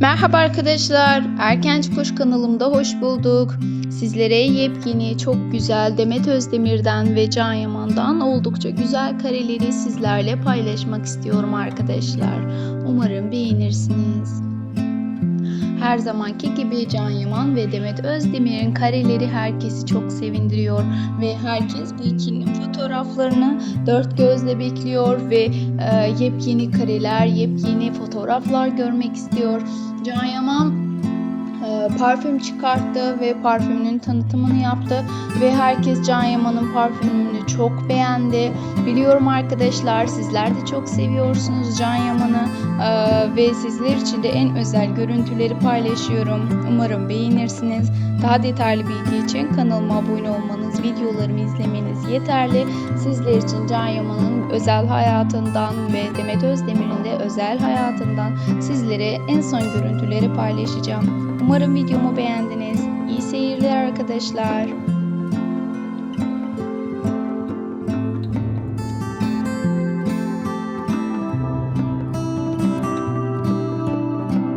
Merhaba arkadaşlar, Erkenç Kuş kanalımda hoş bulduk. Sizlere yepyeni, çok güzel Demet Özdemir'den ve Can Yaman'dan oldukça güzel kareleri sizlerle paylaşmak istiyorum arkadaşlar. Umarım beğenirsiniz. Her zamanki gibi Can Yaman ve Demet Özdemir'in kareleri herkesi çok sevindiriyor ve herkes bu ikilinin fotoğraflarını dört gözle bekliyor ve e, yepyeni kareler, yepyeni fotoğraflar görmek istiyor. Can Yaman e, parfüm çıkarttı ve parfümünün tanıtımını yaptı ve herkes Can Yaman'ın parfümünü çok beğendi. Biliyorum arkadaşlar sizler de çok seviyorsunuz Can Yaman'ı e, ve sizler için de en özel görüntüleri paylaşıyorum. Umarım beğenirsiniz. Daha detaylı bilgi için kanalıma abone olmanız, videolarımı izlemeniz yeterli. Sizler için Can Yaman'ın özel hayatından ve Demet Özdemir'in de özel hayatından sizlere en son görüntüleri paylaşacağım. Umarım videomu beğendiniz. İyi seyirler arkadaşlar.